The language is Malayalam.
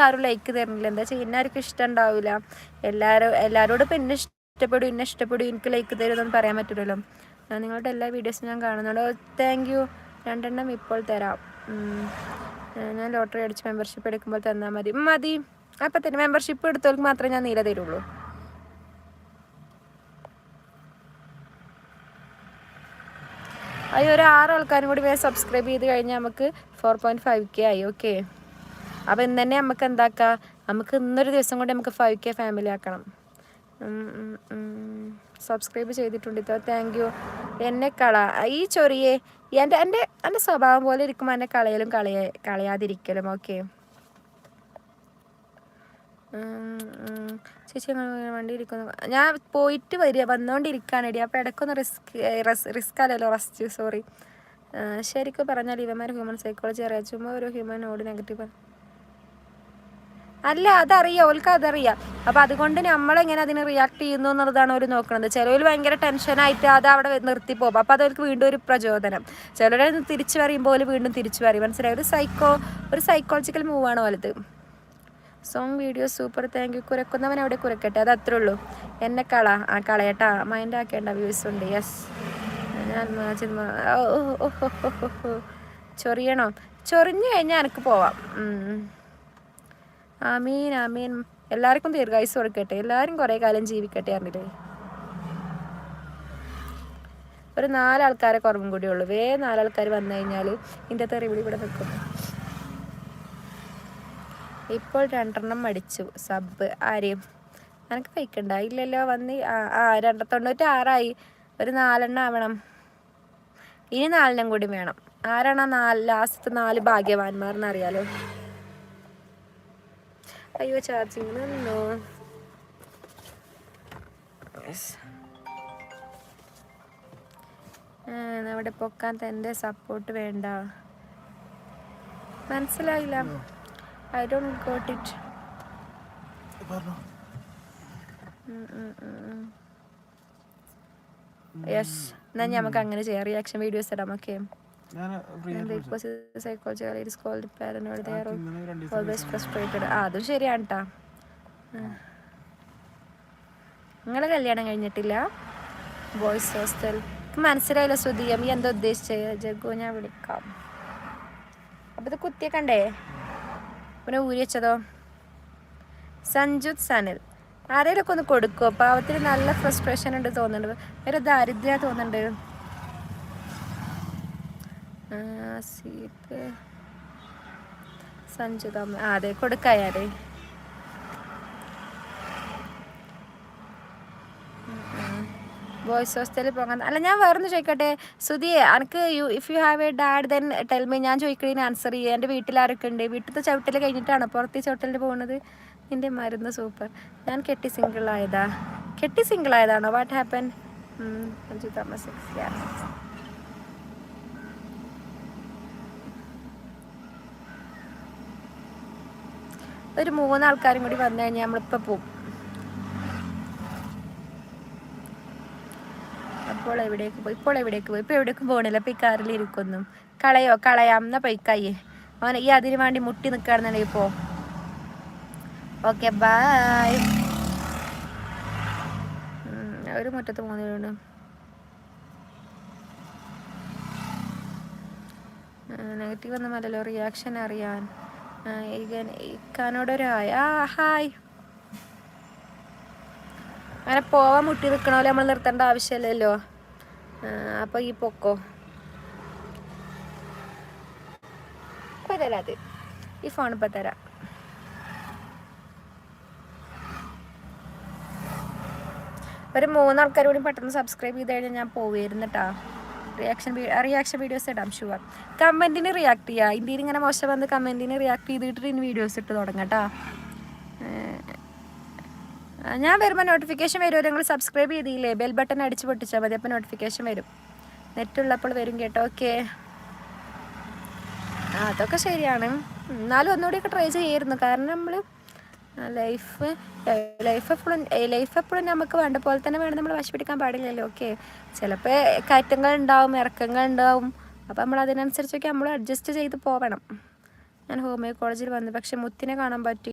ആരും ലൈക്ക് തരുന്നില്ല എന്താ ചെയ്യുന്ന ആർക്കും ഇഷ്ടം ഉണ്ടാവില്ല എല്ലാവരും എല്ലാവരോടും ഇപ്പം എന്നെ ഇഷ്ടപ്പെടും എന്നെ ഇഷ്ടപ്പെടും എനിക്ക് ലൈക്ക് തരുമെന്നൊന്നും പറയാൻ പറ്റില്ലല്ലോ ഞാൻ നിങ്ങളുടെ എല്ലാ വീഡിയോസും ഞാൻ കാണുന്നുണ്ട്. താങ്ക് യു രണ്ടെണ്ണം ഇപ്പോൾ തരാം. ഞാൻ ലോട്ടറി അടിച്ച് മെമ്പർഷിപ്പ് എടുക്കുമ്പോൾ തന്നാൽ മതി. മതി. അപ്പം തന്നെ മെമ്പർഷിപ്പ് എടുത്തവർക്ക് മാത്രമേ ഞാൻ നീല തരുള്ളൂ. അയ്യോ ഒരു ആറ് ആൾക്കാരും കൂടി വേഗം സബ്സ്ക്രൈബ് ചെയ്ത് കഴിഞ്ഞാൽ നമുക്ക് ഫോർ പോയിന്റ് ഫൈവ് കെ ആയി. ഓക്കെ അപ്പോൾ ഇന്ന് തന്നെ നമുക്ക് എന്താക്കാം? നമുക്ക് ഇന്നൊരു ദിവസം കൊണ്ട് നമുക്ക് ഫൈവ് കെ ഫാമിലി ആക്കണം. സബ്സ്ക്രൈബ് ചെയ്തിട്ടുണ്ട് ഇത്തോ താങ്ക് യു എന്നെ കള ഈ ചൊറിയെ എന്റെ എന്റെ എന്റെ സ്വഭാവം പോലെ ഇരിക്കുമ്പോൾ എന്നെ കളയലും കളയ കളയാതിരിക്കലും ഓക്കെ ചേച്ചി വണ്ടി ഇരിക്കുന്നു? ഞാൻ പോയിട്ട് വരിക വന്നുകൊണ്ടിരിക്കുകയാണെടി അപ്പോൾ ഇടയ്ക്കൊന്ന് റിസ്ക് റിസ്ക് അല്ലല്ലോ റസ്റ്റ് സോറി ശരിക്കും പറഞ്ഞാൽ ഇവന്മാർ ഹ്യൂമൻ സൈക്കോളജി അറിയാം. ചുമ്മാ ഒരു ഓട് നെഗറ്റീവ് അല്ല അതറിയാം ഓൾക്ക് അതറിയാം. അപ്പം അതുകൊണ്ട് നമ്മളെങ്ങനെ അതിന് റിയാക്ട് ചെയ്യുന്നു എന്നുള്ളതാണ് അവർ നോക്കുന്നത് ചിലവർ ഭയങ്കര ടെൻഷനായിട്ട് അത് അവിടെ നിർത്തി പോകും. അപ്പോൾ അതവർക്ക് വീണ്ടും ഒരു പ്രചോദനം. ചിലരെ തിരിച്ചു പറയുമ്പോൾ വീണ്ടും തിരിച്ചു പറയും. മനസ്സിലായി? ഒരു സൈക്കോ ഒരു സൈക്കോളജിക്കൽ മൂവാണ് പോലത് song video super thank you കുരക്കുന്നവൻ അവിടെ കുരക്കട്ടെ. അത് അത്രേ ഉള്ളൂ. എന്നെ കള. ആ കളയട്ടാ. മൈൻഡ് ആക്കേണ്ട വ്യൂസ് ഉണ്ട്. യെസ്. ചൊറിയണോ? ചൊറിഞ്ഞു കഴിഞ്ഞാൽ എനിക്ക് പോവാം. ആമീൻ ആമീൻ. എല്ലാവർക്കും ദീർഘായുസ് കൊടുക്കട്ടെ. എല്ലാവരും കുറേ കാലം ജീവിക്കട്ടെ അറിഞ്ഞില്ലേ? ഒരു നാലാൾക്കാരെ കുറവും കൂടി ഉള്ളു. വേ നാലാൾക്കാർ വന്നു കഴിഞ്ഞാൽ ഇതിന്റെ തെറിവിളി ഇവിടെ നിൽക്കും. ഇപ്പോൾ രണ്ടെണ്ണം മടിച്ചു. സബ് ആരെയും എനിക്ക് വയ്ക്കണ്ട ഇല്ലല്ലോ വന്ന് ആ രണ്ട തൊണ്ണൂറ്റി ആറായി ഒരു നാലെണ്ണം ആവണം. ഇനി നാലെണ്ണം കൂടി വേണം. ആരാണ് നാല് ലാസ്റ്റ് നാല് ഭാഗ്യവാന്മാർ അറിയാലോ? അയ്യോ ചാർജിങ് നിന്നോ അവിടെ പൊക്കാൻ തന്റെ സപ്പോർട്ട് വേണ്ട. മനസ്സിലായില്ല. I don't got it yes എന്നാൽ നമുക്ക് അങ്ങനെ ചെയ്യാം. റിയാക്ഷൻ വീഡിയോസ് ഇടാം. Okay boss psychological it called they are always frustrated ആ അതും ശരിയാണ് കേട്ടാ നിങ്ങളെ കല്യാണം കഴിഞ്ഞിട്ടില്ല? ബോയ്സ് ഹോസ്റ്റൽ മനസ്സിലായില്ല ശ്രുതി അമ്മ എന്താ ഉദ്ദേശിച്ചത് ജഗു ഞാൻ വിളിക്കാം. അപ്പൊ ഇത് കണ്ടേ? പിന്നെ ഊരി വെച്ചതോ? സഞ്ജുത് സനൽ. ആരെങ്കിലൊക്കെ ഒന്ന് കൊടുക്കുമോ പാവത്തിന് നല്ല ഫ്രസ്ട്രേഷൻ ഉണ്ട് തോന്നുന്നുണ്ട്. വേറെ ദാരിദ്ര്യ തോന്നുന്നുണ്ട്. ആ, സീപ്പ് സഞ്ജുത അമ്മ. ആ അതെ കൊടുക്കായാലേ ബോയ്സ് ഹോസ്റ്റലിൽ പോകാൻ അല്ല ഞാൻ വേറൊന്ന് ചോദിക്കട്ടെ? സുധിയെ എനിക്ക് you if you have a dad then tell me ഞാൻ ചോദിക്കണേന് ആൻസർ ചെയ്യുക എന്റെ വീട്ടിൽ ആരൊക്കെ ഉണ്ട്? വീട്ടിലത്തെ ചവിട്ടൽ കഴിഞ്ഞിട്ടാണ്? പുറത്ത് ചവിട്ടലിന് പോകുന്നത് നിന്റെ മരുന്ന് സൂപ്പർ. ഞാൻ കെട്ടി സിംഗിൾ ആയതാ. കെട്ടി സിംഗിൾ ആയതാണോ? വാട്ട് ഹാപ്പൻ അഞ്ചു തോമസ് ഒരു മൂന്നാൾക്കാരും കൂടി വന്നു കഴിഞ്ഞാൽ നമ്മളിപ്പോൾ പോവും. അപ്പോൾ എവിടേക്ക് പോയി? ഇപ്പോൾ എവിടേക്ക് പോയി? ഇപ്പോൾ എവിടേക്കും പോകണില്ല അപ്പോൾ ഈ കാറിൽ ഇരിക്കുന്നു. കളയോ? കളയാം. എന്നാ പോയിക്കായി അവൻ ഈ അതിന് വേണ്ടി മുട്ടി നിൽക്കുകയാണെന്നുണ്ടെങ്കിൽ പോ. Okay bye. ഒരു മുറ്റത്ത് മൂന്നിലുണ്ട് നെഗറ്റീവ് ഒന്നും അല്ലല്ലോ. റിയാക്ഷൻ അറിയാൻ. ഇക്കാനോടൊരു ഹായ് ആ അങ്ങനെ പോവാൻ മുട്ടി നിൽക്കണ പോലെ നമ്മൾ നിർത്തേണ്ട ആവശ്യമില്ലല്ലോ. അപ്പോൾ ഈ പൊക്കോ. തരാത് ഈ ഫോൺ ഇപ്പം തരാം. ഒരു മൂന്നാൾക്കാർ കൂടി പെട്ടെന്ന് സബ്സ്ക്രൈബ് ചെയ്ത് കഴിഞ്ഞാൽ ഞാൻ പോവുമായിരുന്നു കേട്ടോ റിയാക്ഷൻ റിയാക്ഷൻ വീഡിയോസ് ഇടാം ഷുവർ. കമന്റിന് റിയാക്ട് ചെയ്യുക ഇന്ത്യയിൽ ഇങ്ങനെ മോശം വന്ന് കമന്റിന് റിയാക്ട് ചെയ്തിട്ട് ഇനി വീഡിയോസ് ഇട്ട് തുടങ്ങാം കേട്ടോ ഞാൻ വരുമ്പോൾ നോട്ടിഫിക്കേഷൻ വരുമോ നിങ്ങൾ സബ്സ്ക്രൈബ് ചെയ്തില്ലേ? ബെൽ ബട്ടൺ അടിച്ച് പൊട്ടിച്ചാൽ മതി. അപ്പോൾ നോട്ടിഫിക്കേഷൻ വരും. നെറ്റ് ഉള്ളപ്പോൾ വരും കേട്ടോ. ഓക്കെ അതൊക്കെ ശരിയാണ്. എന്നാലും ഒന്നുകൂടിയൊക്കെ ട്രൈ ചെയ്യായിരുന്നു. കാരണം നമ്മൾ ലൈഫ് ലൈഫ് എപ്പോഴും ലൈഫ് എപ്പോഴും നമുക്ക് വേണ്ട പോലെ തന്നെ വേണം. നമ്മൾ വാശി പിടിക്കാൻ പാടില്ലല്ലോ ഓക്കെ ചിലപ്പോൾ കയറ്റങ്ങൾ ഉണ്ടാവും ഇറക്കങ്ങൾ ഉണ്ടാവും. അപ്പോൾ നമ്മൾ അതിനനുസരിച്ചൊക്കെ നമ്മൾ അഡ്ജസ്റ്റ് ചെയ്ത് പോകണം ഞാൻ ഹോമിയോ കോളേജിൽ വന്നു പക്ഷെ മുത്തിനെ കാണാൻ പറ്റി